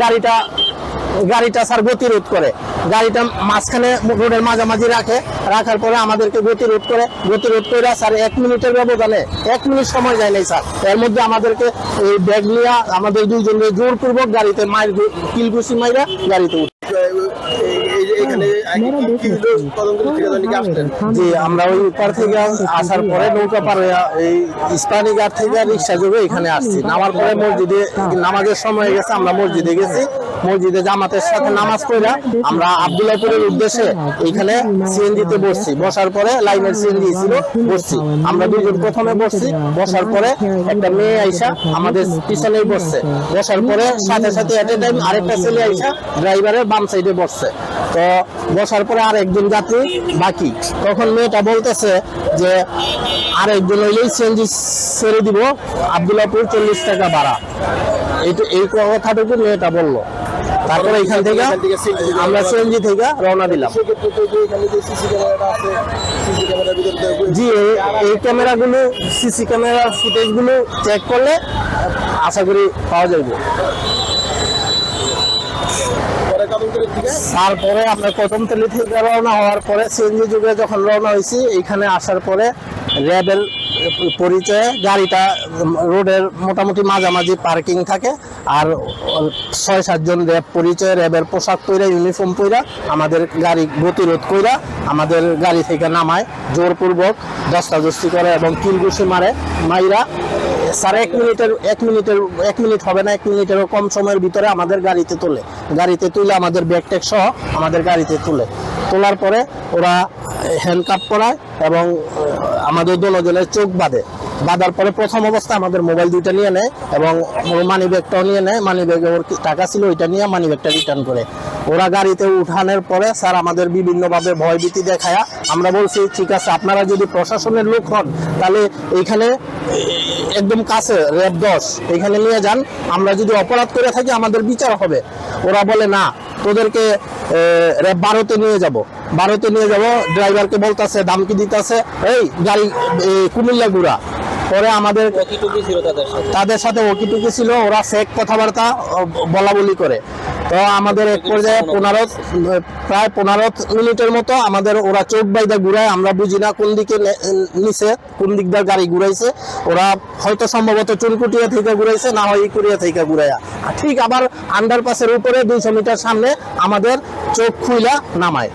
গাড়িটা গাড়িটা স্যার গতিরোধ করে। গাড়িটা মাঝখানে রোডের মাঝামাঝি রাখে। রাখার পরে আমাদেরকে গতিরোধ করে। গতিরোধ করে স্যার এক মিনিটের ব্যবধানে, এক মিনিট সময় যায় নাই স্যার। এর মধ্যে আমাদেরকে এই ব্যাগ নিয়ে আমাদের দুইজনকে জোরপূর্বক গাড়িতে মায়ের কিলকুশি মাইরা গাড়িতে উঠে। জি আমরা ওই পার থেকে আসার পরে নৌকা পার হয়ে এই ইস্পানি ঘাট থেকে রিক্সা যোগে এখানে আসছি। নামার পরে মসজিদে নামাজের সময় হয়ে গেছে আমরা মসজিদে গেছি। মসজিদে জামাতের সাথে নামাজ পড়া, আমরা আবদুল্লাপুরের উদ্দেশ্যে এখানে সিএনজিতে বসছি। বসার পরে লাইনের সিএনজি ছিল, বসছি। আমরা দুজন প্রথমে বসছি, বসার পরে একটা মেয়ে আইসা আমাদের পিছনেই বসছে। বসার পরে সাথে সাথে এট এ টাইম আরেকটা ছেলে আইসা ড্রাইভারের বাম সাইডে বসছে। তো বসার পরে আর একজন যাত্রী বাকি। তখন মেয়েটা বলতেছে যে আর একজন হইলেই সিএনজি ছেড়ে দিব আবদুল্লাপুর চল্লিশ টাকা ভাড়া। এই কথাটুকু মেয়েটা বলল। তারপরে এখান থেকে আমরা সিএনজি থেকে রওনা দিলাম। জি এই- ক্যামেরাগুলো সিসি ক্যামেরা ফুটেজগুলো চেক করলে আশা করি পাওয়া যাবে পরে তারপরে আমরা প্রথম কদমতলি থেকে রওনা হওয়ার পরে সিএনজি যুগে যখন রওনা হয়েছি এখানে আসার পরে র্যাবের পরিচয়ে গাড়িটা রোডের মোটামুটি মাঝামাঝি পার্কিং থাকে। আর ছয় সাতজন র্যাব পরিচয় র্যাবের পোশাক পইরা ইউনিফর্ম পইরা আমাদের গাড়ি গতিরোধ কইরা আমাদের গাড়ি থেকে নামায় জোরপূর্বক দস্তাদস্তি করে এবং কিলগুসি মারে মাইরা স্যার এক মিনিটের এক মিনিটের এক মিনিট হবে না এক মিনিটেরও কম সময়ের ভিতরে আমাদের গাড়িতে তোলে। গাড়িতে তুলে আমাদের ব্যাগ ট্যাগ সহ আমাদের গাড়িতে তুলে। তোলার পরে ওরা হ্যান্ডকাপ করায় এবং আহ, আমাদের দোনোজনের চোখ বাঁধে। বাঁধার পরে প্রথম অবস্থায় আমাদের মোবাইল দুইটা নিয়ে নেয় এবং মানি ব্যাগটাও নিয়ে নেয়। মানি ব্যাগে ওর টাকা ছিল ওইটা নিয়ে মানি ব্যাগটা রিটার্ন করে। ওরা গাড়িতে উঠানোর পরে স্যার আমাদের বিভিন্নভাবে ভয়ভীতি দেখায় আমরা বলছি, ঠিক আছে, আপনারা যদি প্রশাসনের লোক হন, তাহলে এইখানে একদম কাছে, র্যাব দশ, এখানে নিয়ে যান। আমরা যদি অপরাধ করে থাকি, আমাদের বিচার হবে। ওরা বলে, না, তোদেরকে র্যাব বারোতে নিয়ে যাব। বারোতে নিয়ে যাব, ড্রাইভারকে বলতাছে দামকি দিতেছে? এই, গাড়ি কুমিল্লা গুড়া। পরে আমাদের তাদের সাথে। ওকিটুকি ছিল ওরা ফেক কথাবার্তা বলা বলি করে। তো আমাদের এক পর্যায়ে পনেরো প্রায় পনেরো মিনিটের মতো আমাদের ওরা চোখ বাইদা ঘুরায় আমরা বুঝি না কোন দিকে নিছে কোন দিক দিয়ে গাড়ি ঘুরাইছে। ওরা হয়তো সম্ভবত চুনকুটিয়া থেকে ঘুরাইছে না হয় ইকুরিয়া থেকে ঘুরাইয়া। ঠিক আবার আন্ডারপাসের উপরে দুইশো মিটার সামনে আমাদের চোখ খুইলা নামায়।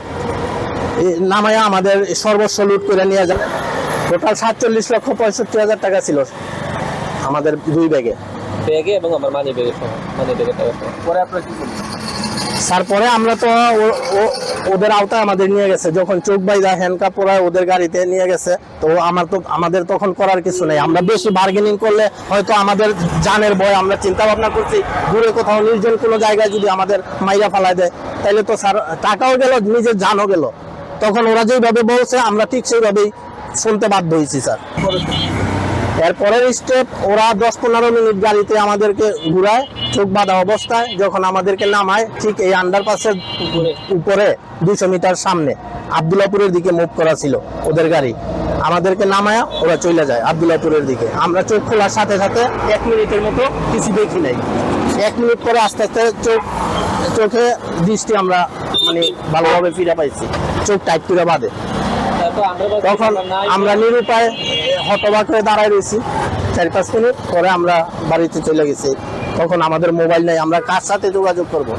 নামায়া আমাদের সর্বস্ব লুট করে নিয়ে যায়। টোটাল সাতচল্লিশ লক্ষ পঁয়ষট্টি হাজার টাকা ছিল আমাদের দুই ব্যাগে। ব্যাগে এবং আমার মানি ব্যাগে মানি ব্যাগে পরে আপনারা কি করলেন তারপরে আমরা তো ওদের আওতায় আমাদের নিয়ে গেছে। যখন চোখ বাইদা হ্যান্ডকাপ পরায় ওদের গাড়িতে নিয়ে গেছে তো আমার তো আমাদের তখন করার কিছু নেই। আমরা বেশি বার্গেনিং করলে হয়তো আমাদের জানের ভয় আমরা চিন্তা ভাবনা করছি দূরে কোথাও নির্জন কোনো জায়গায় যদি আমাদের মাইরা ফালায় দেয় তাহলে তো স্যার টাকাও গেল নিজের জানও গেল। তখন ওরা যেভাবে বলছে আমরা ঠিক সেইভাবেই শুনতে বাধ্য হয়েছি, স্যার। এরপরের স্টেপ ওরা দশ পনেরো মিনিট গাড়িতে আমাদেরকে ঘুরায়, চোখ বাঁধা অবস্থায়, যখন আমাদেরকে নামায়, ঠিক এই আন্ডারপাসের উপরে দুশো মিটার সামনে, আবদুল্লাপুরের দিকে মুভ করা ছিল ওদের গাড়ি। আমাদেরকে নামায়া, ওরা চলে যায় আবদুল্লাপুরের দিকে। আমরা চোখ খোলার সাথে সাথে এক মিনিটের মতো কিছু দেখি নাই। এক মিনিট পরে আস্তে আস্তে চোখ, চোখে দৃষ্টি আমরা মানে ভালোভাবে ফিরে পাইছি। চোখ টাইট করে বাঁধে। তখন আমরা নিরুপায় হতবাক হয়ে দাঁড়ায় রয়েছি। চার পাঁচ মিনিট পরে আমরা বাড়িতে চলে গেছি। তখন আমাদের মোবাইল নেই আমরা কার সাথে যোগাযোগ করব?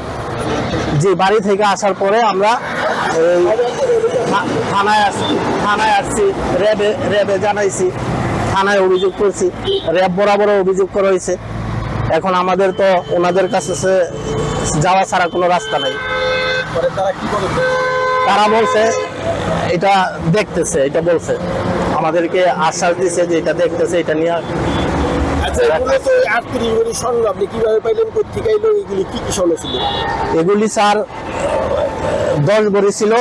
যে বাড়ি থেকে আসার পরে আমরা এই থানায় আসছি থানায় আসছি র্যাবে র্যাবে জানাইছি থানায় অভিযোগ করছি র্যাব বরাবর অভিযোগ করা হয়েছে। এখন আমাদের তো ওনাদের কাছে সে- যাওয়া ছাড়া কোনো রাস্তা নাই। তারা বলছে এটা দেখতেছে এটা বলছে। আমাদেরকে আশ্বাস দিছে যে এটা দেখতেছে এটা নিয়ে আচ্ছা এগুলি কি কি ছিল? এগুলি স্যার দশ ছিল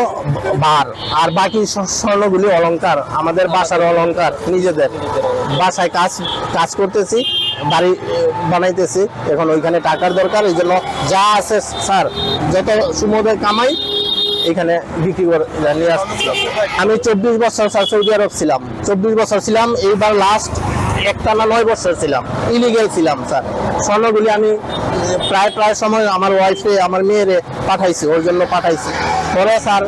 বার আর বাকি স্বর্ণগুলি অলংকার। আমাদের বাসার অলংকার নিজেদের। বাসায় কাজ কাজ করতেছি বাড়ি বানাইতেছি এখন ওইখানে টাকার দরকার এই জন্য যা আছে স্যার যত সুমদের কামাই এখানে বিক্রি করে নিয়ে আসতেছিলাম আমি চব্বিশ বছর স্যার সৌদি আরব ছিলাম। চব্বিশ বছর ছিলাম, এইবার লাস্ট একটা না নয় বছর ছিলাম। ইলিগেল ছিলাম, স্যার। স্বর্ণগুলি আমি, প্রায় প্রায় সময় আমার ওয়াইফে আমার মেয়েরে পাঠাইছি, ওর জন্য পাঠাইছি। পরে, স্যার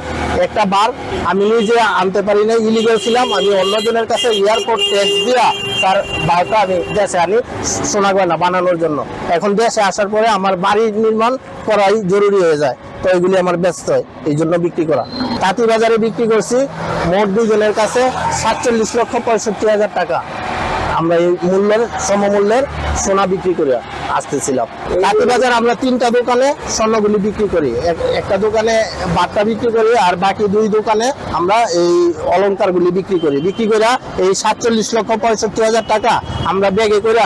একটা বার আমি নিজে আনতে পারি না ইলিগাল ছিলাম। আমি অন্যজনের কাছে এয়ারপোর্ট ট্যাক্স দিয়া তার বারোটা আমি দেশে আনি সোনা গয়না বানানোর জন্য। এখন দেশে আসার পরে আমার বাড়ি নির্মাণ করাই জরুরি হয়ে যায়, তো এগুলি আমার ব্যস্ত হয়, এই জন্য বিক্রি করা। তাঁতি বাজারে বিক্রি করছি মোট দুজনের কাছে সাতচল্লিশ লক্ষ পঁয়ষট্টি হাজার টাকা। আমরা এই মূল্যের, সমমূল্যের সোনা বিক্রি করে। আসতেছিলাম। বাজার আমরা তিনটা দোকানে স্বর্ণগুলি বিক্রি করি। একটা দোকানে বাট্টা বিক্রি করি আর বাকি দুই দোকানে আমরা এই অলংকারগুলি বিক্রি করি। বিক্রি করে এই সাতচল্লিশ লক্ষ পঁয়ষট্টি হাজার টাকা আমরা ব্যাগে করে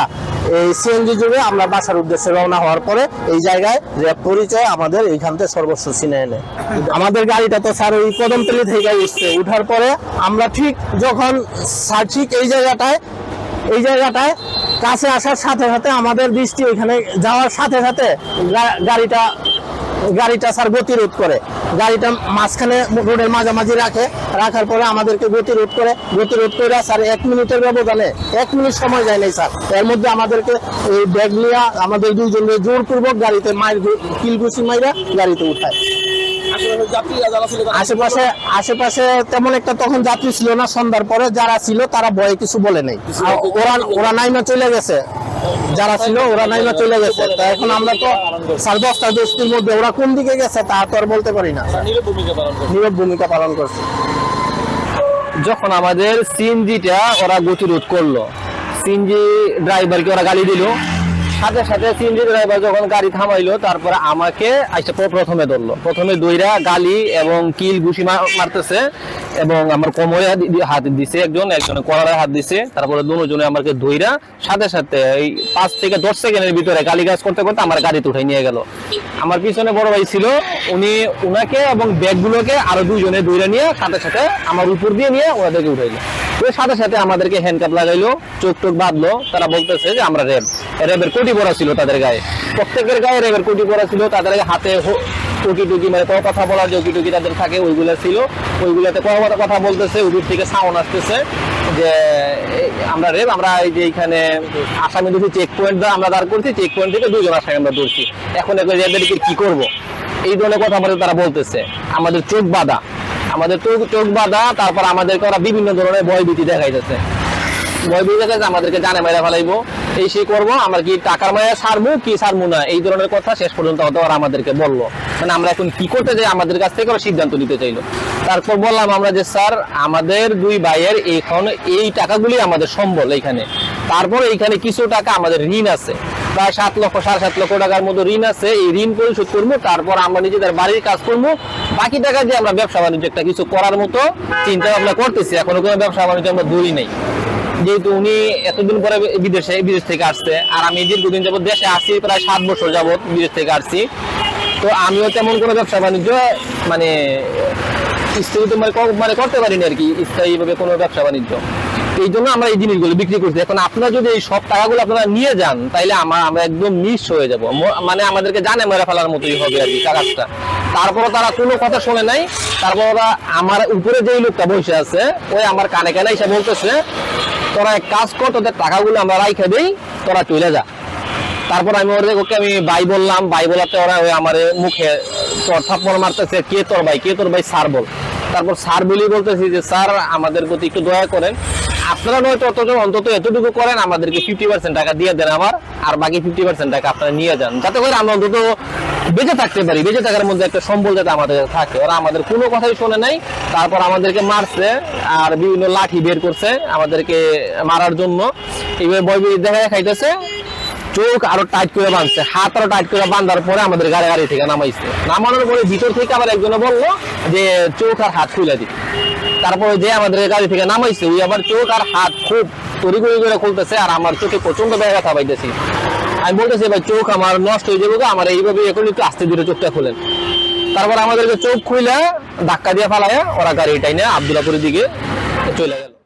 এই সিএনজি যুগে আমরা বাসার উদ্দেশ্যে রওনা হওয়ার পরে এই জায়গায় র্যাব পরিচয় আমাদের এইখান থেকে সর্বস্ব চিনে এনে আমাদের গাড়িটা তো স্যার ওই কদমতলি থেকে উঠছে। উঠার পরে আমরা ঠিক যখন স্যার ঠিক এই জায়গাটায় এই জায়গাটায় কাছে আসার সাথে সাথে আমাদের দৃষ্টি ওইখানে যাওয়ার সাথে সাথে গাড়িটা গাড়িটা স্যার গতিরোধ করে। গাড়িটা মাঝখানে রোডের মাঝামাঝি রাখে, রাখার পরে আমাদেরকে গতিরোধ করে। গতিরোধ করে স্যার এক মিনিটের ব্যবধানে, এক মিনিট সময় যায় নাই স্যার। এর মধ্যে আমাদেরকে এই ব্যাগ নিয়ে আমাদের দুইজনকে জোরপূর্বক গাড়িতে মায়ের কিলকুচি মাইরা গাড়িতে উঠায়। আশেপাশে আশেপাশে তেমন একটা তখন যাত্রী ছিল না সন্ধ্যার পরে, যারা ছিল তারা ভয়ে কিছু বলে ওরা ওরা চলে গেছে। যারা ছিল, ওরা চলে গেছে। এখন আমরা তো সাড়ে দশটা দশটির মধ্যে, ওরা কোন দিকে গেছে তা তো আর বলতে পারি না। ভূমিকা পালন করছে। যখন আমাদের সিএনজিটা ওরা গতিরোধ করল, সিএনজি ড্রাইভারকে ওরা গালি দিল সাথে সাথে সিএনজি ড্রাইভার যখন গাড়ি থামাইলো, তারপরে আমাকে প্রথমে ধরলো। প্রথমে দইরা গালি এবং কিল ঘুষি মারতেছে এবং আমার কোমরে হাত- দিছে একজন, একজনে কলারে হাত দিছে। তারপরে দুজনে আমাকে ধইরা সাথে সাথে এই পাঁচ থেকে দশ সেকেন্ডের ভিতরে গালি গাছ করতে করতে আমার গাড়িতে উঠাই নিয়ে গেল। আমার পিছনে বড় ভাই ছিল, উনি উনাকে এবং ব্যাগগুলোকে আরও দুইজনে দইরা নিয়ে সাথে সাথে আমার উপর দিয়ে নিয়ে ওনাদেরকে উঠাইলো। ওই সাথে সাথে আমাদেরকে হ্যান্ডকাপ লাগাইলো চোখ টোক বাঁধলো। তারা বলতেছে যে আমরা র্যাব। র্যাবের কোটি পড়া ছিল তাদের গায়ে। প্রত্যেকের গায়ে র্যাবের কোটি পড়া ছিল। তাদের হাতে টুকি টুকি মানে কোনো কথা বলার যে টুকি তাদের থাকে, ওইগুলো ছিল। ওইগুলোতে কোনো কথা- বলতেছে। উপর থেকে সাউন্ড আসতেছে যে আমরা রেব আমরা এই যে এখানে আসামি দুটি চেক পয়েন্ট আমরা দাঁড় করছি চেক পয়েন্ট থেকে দুজন আসামি আমরা ধরছি। এখন র্যাবেরকে কি করব? এই ধরনের কথা আমাদের তারা বলতেছে। আমাদের চোখ বাঁধা। আমাদের চোখ চোখ বাঁধা, তারপর আমাদেরকে ওরা বিভিন্ন ধরনের ভয় ভীতি দেখাইতেছে। ভয় ভীতি দেখাইছে আমাদেরকে জানে মেরে ফেলাইবো। এই সেই করব, আমরা কি টাকার মায়া সারবো কি সারবো না? এই ধরনের কথা শেষ পর্যন্ত ওরা আমাদেরকে বলল। মানে আমরা এখন কি করতে যাই আমাদের কাছ থেকে ওরা সিদ্ধান্ত নিতে চাইলো। তারপর বললাম আমরা যে, স্যার, আমাদের দুই ভাইয়ের এখন এই টাকাগুলি আমাদের সম্বল এইখানে। তারপর এইখানে কিছু টাকা আমাদের ঋণ আছে। প্রায় সাত লক্ষ, সাড়ে সাত লক্ষ টাকার মতো ঋণ আছে। এই ঋণ পরিশোধ করব, তারপর আমরা নিজেদের বাড়ির কাজ করব। বাকি টাকা দিয়ে আমরা ব্যবসা বাণিজ্য একটা কিছু করার মতো চিন্তা ভাবনা করতেছি। এখনও কোনো ব্যবসা বাণিজ্য আমরা ধরি নেই। যেহেতু উনি এতদিন পরে বিদেশে, বিদেশ থেকে আসছে। আর আমি দীর্ঘদিন যাবত দেশে আসছি প্রায় সাত বছর যাবত বিদেশ থেকে আসছি। তো আমিও তেমন কোনো ব্যবসা বাণিজ্য মানে স্থগিত মানে মানে করতে পারিনি আর কি, স্থায়ীভাবে কোনো ব্যবসা বাণিজ্য। এই জন্য আমরা এই জিনিসগুলো বিক্রি করছি। এখন আপনারা যদি এই সব টাকাগুলো আপনারা নিয়ে যান, তাইলে আমরা আমরা একদম মিস হয়ে যাব। মানে আমাদেরকে জানে মেরে ফেলার মতোই হবে আর কি, কাগজটা। তারপরে তারা কোনো কথা শোনে নাই। তারপর ওরা আমার উপরে যেই লোকটা বসে আছে, ওই আমার কানে কানে এসে বলতেছে, তোরা এক কাজ কর, তোদের টাকাগুলো আমরা রাইখে দেই, তোরা চলে যা। তারপর আমি ওদের ওকে আমি বাই বললাম বাই বলাতে ওরা ওই আমার মুখে তোর থাপ্পড় মারতেছে, কে তোর ভাই, কে তোর ভাই, স্যার বল। তারপর স্যার বলি বলতেছি যে, স্যার, আমাদের প্রতি একটু দয়া করেন। আপনারা নয়তো অত অন্তত এতটুকু করেন, আমাদেরকে ফিফটি পার্সেন্ট টাকা দিয়ে দেন আমার, আর বাকি ফিফটি পার্সেন্ট টাকা আপনারা নিয়ে যান। যাতে করে আমরা অন্তত বেঁচে থাকতে পারি, বেঁচে থাকার মধ্যে একটা সম্বল যাতে আমাদের থাকে। ওরা আমাদের কোনো কথাই শোনে নাই, তারপর আমাদেরকে মারছে আর বিভিন্ন লাঠি বের করছে আমাদেরকে মারার জন্য। এইভাবে বই দেখা খাইতেছে, চোখ আরও টাইট করে বাঁধছে, হাত আরও টাইট করে বাঁধার পরে আমাদের গাড়ি গাড়ি থেকে নামাইছে। নামানোর পরে ভিতর থেকে আবার একজনে বলল যে, চোখ আর হাত খুলে দিই তারপরে যে আমাদের গাড়ি থেকে নামাইছে, ওই আবার চোখ আর হাত খুব তরি করে খুলতেছে, আর আমার চোখে প্রচণ্ড ব্যথা পাইতেছি। আমি বলতেছি, ভাই, চোখ আমার নষ্ট হয়ে যাবে আমার এইভাবে এখন একটু আস্তে ধীরে চোখটা খুলেন। তারপর আমাদেরকে চোখ খুলে ধাক্কা দিয়ে ফালায় ওরা গাড়ি না আবদুল্লাপুরের দিকে চলে গেল।